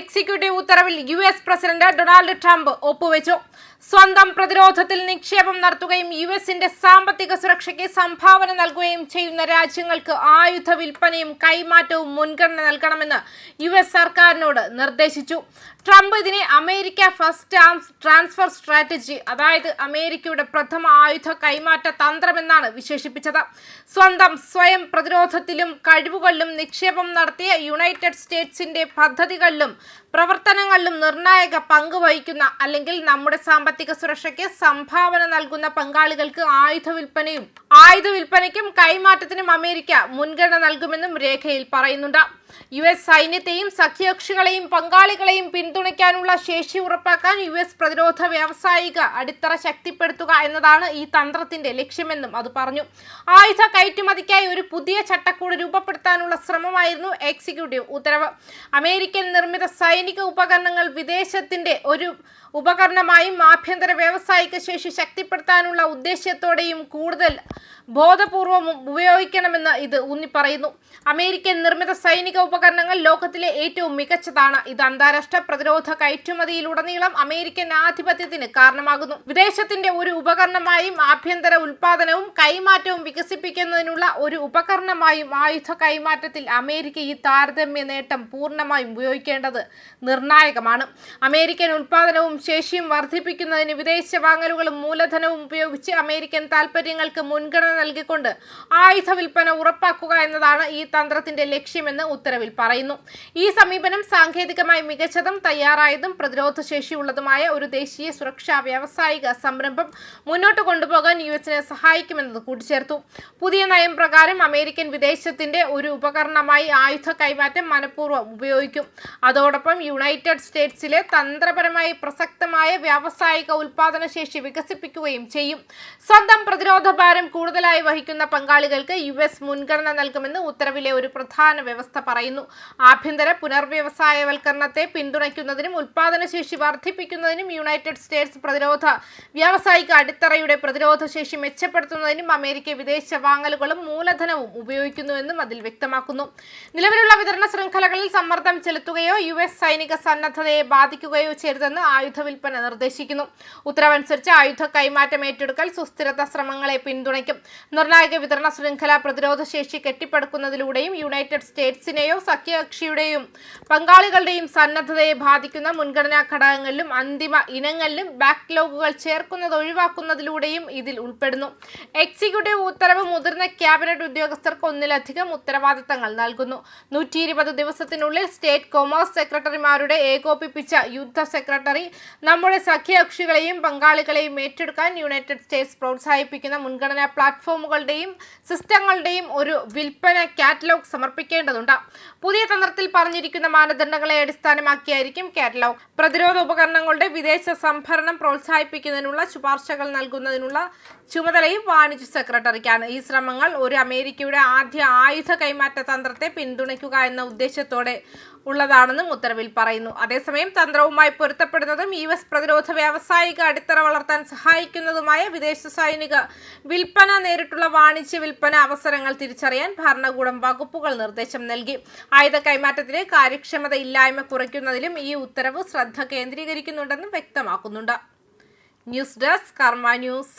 Executive ഉത്തരവിൽ U S president Donald Trump ഒപ്പുവെച്ചു. സ്വന്തം പ്രതിരോധത്തിൽ നിക്ഷേപം നടത്തുകയും യു എസിന്റെ സാമ്പത്തിക സുരക്ഷയ്ക്ക് സംഭാവന നൽകുകയും ചെയ്യുന്ന രാജ്യങ്ങൾക്ക് ആയുധ വിൽപ്പനയും കൈമാറ്റവും മുൻഗണന നൽകണമെന്ന് യു എസ് സർക്കാരിനോട് നിർദ്ദേശിച്ചു. ട്രംപ് ഇതിനെ America first arms transfer strategy അതായത് അമേരിക്കയുടെ പ്രഥമ ആയുധ കൈമാറ്റ തന്ത്രമെന്നാണ് വിശേഷിപ്പിച്ചത്. സ്വന്തം സ്വയം പ്രതിരോധത്തിലും കഴിവുകളിലും നിക്ഷേപം നടത്തിയ യുണൈറ്റഡ് സ്റ്റേറ്റ്സിന്റെ പദ്ധതികളിലും പ്രവർത്തനങ്ങളിലും നിർണായക പങ്ക് വഹിക്കുന്ന അല്ലെങ്കിൽ നമ്മുടെ സാമ്പത്തിക സുരക്ഷയ്ക്ക് സംഭാവന നൽകുന്ന പങ്കാളികൾക്ക് ആയുധ വിൽപ്പനയും ആയുധ വിൽപ്പനയ്ക്കും കൈമാറ്റത്തിനും അമേരിക്ക മുൻഗണന നൽകുമെന്നും രേഖയിൽ പറയുന്നുണ്ട്. യു എസ് സൈന്യത്തെയും സഖ്യകക്ഷികളെയും പങ്കാളികളെയും പിന്തുണയ്ക്കാനുള്ള ശേഷി ഉറപ്പാക്കാൻ യു എസ് പ്രതിരോധ വ്യാവസായിക അടിത്തറ ശക്തിപ്പെടുത്തുക എന്നതാണ് ഈ തന്ത്രത്തിന്റെ ലക്ഷ്യമെന്നും അത് പറഞ്ഞു. ആയുധ കയറ്റുമതിക്കായി ഒരു പുതിയ ചട്ടക്കൂട് രൂപപ്പെടുത്താനുള്ള ശ്രമമായിരുന്നു എക്സിക്യൂട്ടീവ് ഉത്തരവ്. അമേരിക്കൻ നിർമ്മിത സൈനിക ഉപകരണങ്ങൾ വിദേശത്തിന്റെ ഒരു ഉപകരണമായും ആഭ്യന്തര വ്യാവസായിക ശേഷി ശക്തിപ്പെടുത്താനുള്ള ഉദ്ദേശ്യത്തോടെയും കൂടുതൽ ബോധപൂർവം ഉപയോഗിക്കണമെന്ന് ഇത് ഊന്നി പറയുന്നു അമേരിക്കൻ നിർമ്മിത സൈനിക ഉപകരണങ്ങൾ ലോകത്തിലെ ഏറ്റവും മികച്ചതാണ്. ഇത് അന്താരാഷ്ട്ര പ്രതിരോധ കയറ്റുമതിയിലുടനീളം അമേരിക്കൻ ആധിപത്യത്തിന് കാരണമാകുന്നു. വിദേശത്തിന്റെ ഒരു ഉപകരണമായും ആഭ്യന്തര ഉൽപാദനവും കൈമാറ്റവും വികസിപ്പിക്കുന്നതിനുള്ള ഒരു ഉപകരണമായും ആയുധ കൈമാറ്റത്തിൽ അമേരിക്ക ഈ താരതമ്യ നേട്ടം പൂർണമായും ഉപയോഗിക്കേണ്ടത് നിർണായകമാണ്. അമേരിക്കൻ ഉൽപാദനവും ശേഷിയും വർദ്ധിപ്പിക്കുന്നതിന് വിദേശ വാങ്ങലുകളും മൂലധനവും ഉപയോഗിച്ച് അമേരിക്കൻ താൽപ്പര്യങ്ങൾക്ക് മുൻഗണന നൽകിക്കൊണ്ട് ആയുധ വിൽപ്പന ഉറപ്പാക്കുക എന്നതാണ് ഈ തന്ത്രത്തിന്റെ ലക്ഷ്യമെന്ന് ഉത്തരവിൽ പറയുന്നു. ഈ സമീപനം സാങ്കേതികമായി മികച്ചതും തയ്യാറായതും പ്രതിരോധ ശേഷിയുള്ളതുമായ ഒരു ദേശീയ സുരക്ഷാ വ്യാവസായിക സംരംഭം മുന്നോട്ട് കൊണ്ടുപോകാൻ യു എസിനെ സഹായിക്കുമെന്നത് കൂട്ടിച്ചേർത്തു. പുതിയ നയം പ്രകാരം അമേരിക്കൻ വിദേശത്തിന്റെ ഒരു ഉപകരണമായി ആയുധ കൈമാറ്റം മനഃപൂർവം ഉപയോഗിക്കും. അതോടൊപ്പം യുണൈറ്റഡ് സ്റ്റേറ്റ്സിലെ തന്ത്രപരമായി പ്രസക്തമായ വ്യാവസായിക ഉൽപാദന ശേഷി വികസിപ്പിക്കുകയും ചെയ്യും. സ്വന്തം പ്രതിരോധ ഭാരം കൂടുതലായി വഹിക്കുന്ന പങ്കാളികൾക്ക് യു എസ് മുൻഗണന നൽകുമെന്ന് ഉത്തരവിലെ ഒരു പ്രധാന വ്യവസ്ഥ പറയുന്നു. ആഭ്യന്തര പുനർവ്യവസായവൽക്കരണത്തെ പിന്തുണയ്ക്കുന്നതിനും ഉൽപാദനശേഷി വർദ്ധിപ്പിക്കുന്നതിനും യുണൈറ്റഡ് സ്റ്റേറ്റ്സ് പ്രതിരോധ വ്യാവസായിക അടിത്തറയുടെ പ്രതിരോധ ശേഷി മെച്ചപ്പെടുത്തുന്നതിനും അമേരിക്ക വിദേശ വാങ്ങലുകളും മൂലധനവും ഉപയോഗിക്കുന്നുവെന്നും അതിൽ വ്യക്തമാക്കുന്നു. നിലവിലുള്ള വിതരണ ശൃംഖലകളിൽ സമ്മർദ്ദം ചെലുത്തുകയോ യു എസ് സൈനിക സന്നദ്ധതയെ ബാധിക്കുകയോ ചെയ്തെന്ന് ആയുധ വിൽപ്പന നിർദ്ദേശിക്കുന്നു. ഉത്തരവനുസരിച്ച് ആയുധ കൈമാറ്റം ഏറ്റെടുക്കൽ സുസ്ഥിരത ശ്രമങ്ങളെ പിന്തുണയ്ക്കും. നിർണായക വിതരണ ശൃംഖല പ്രതിരോധ ശേഷി കെട്ടിപ്പടുക്കുന്നതിലൂടെയും യുണൈറ്റഡ് സ്റ്റേറ്റ്സിനെയോ സഖ്യകക്ഷിയുടെയും പങ്കാളികളുടെയും സന്നദ്ധതയെ ബാധിക്കുന്ന മുൻഗണനാ ഘടകങ്ങളിലും അന്തിമ ഇനങ്ങളിലും ബാക്ക്ലോഗുകൾ ചേർക്കുന്നത് ഒഴിവാക്കുന്നതിലൂടെയും ഇതിൽ ഉൾപ്പെടുന്നു. എക്സിക്യൂട്ടീവ് ഉത്തരവ് മുതിർന്ന ക്യാബിനറ്റ് ഉദ്യോഗസ്ഥർക്ക് ഒന്നിലധികം ഉത്തരവാദിത്തങ്ങൾ നൽകുന്നു. നൂറ്റി ഇരുപത് ദിവസത്തിനുള്ളിൽ സ്റ്റേറ്റ് കൊമേഴ്സ് സെക്രട്ടറിമാരുടെ ഏകോപിപ്പിച്ച യുദ്ധ സെക്രട്ടറി നമ്മുടെ സഖ്യകക്ഷികളെയും പങ്കാളികളെയും ഏറ്റെടുക്കാൻ യുണൈറ്റഡ് സ്റ്റേറ്റ്സ് പ്രോത്സാഹിപ്പിക്കുന്ന മുൻഗണനാ പ്ലാറ്റ്ഫോമുകളുടെയും സിസ്റ്റങ്ങളുടെയും ഒരു വിൽപ്പന കാറ്റലോഗ് സമർപ്പിക്കേണ്ടതുണ്ട്. പുതിയ തന്ത്രത്തിൽ പറഞ്ഞിരിക്കുന്ന മാനദണ്ഡങ്ങളെ അടിസ്ഥാനമാക്കിയായിരിക്കും കാറ്റലോഗ്. പ്രതിരോധ ഉപകരണങ്ങളുടെ വിദേശ സംഭരണം പ്രോത്സാഹിപ്പിക്കുന്നതിനുള്ള ശുപാർശകൾ നൽകുന്നതിനുള്ള ചുമതലയും വാണിജ്യ സെക്രട്ടറിക്കാണ്. ഈ ശ്രമങ്ങൾ ഒരു അമേരിക്കയുടെ ആദ്യ ആയുധ കൈമാറ്റ തന്ത്രത്തെ പിന്തുണയ്ക്കുക എന്ന ഉദ്ദേശത്തോടെ ഉള്ളതാണെന്നും ഉത്തരവിൽ പറയുന്നു. അതേസമയം തന്ത്രവുമായി പൊരുത്തപ്പെടുന്നതും യു എസ് പ്രതിരോധ വ്യാവസായിക അടിത്തറ വളർത്താൻ സഹായിക്കുന്നതുമായ വിദേശ സൈനിക വിൽപ്പന നേരിട്ടുള്ള വാണിജ്യ വിൽപ്പന അവസരങ്ങൾ തിരിച്ചറിയാൻ ഭരണകൂടം വകുപ്പുകൾ നിർദ്ദേശം നൽകി. ആയുധ കൈമാറ്റത്തിലെ കാര്യക്ഷമത ഇല്ലായ്മ കുറയ്ക്കുന്നതിലും ഈ ഉത്തരവ് ശ്രദ്ധ കേന്ദ്രീകരിക്കുന്നുണ്ടെന്നും വ്യക്തമാക്കുന്നുണ്ട്. News desk Karma news.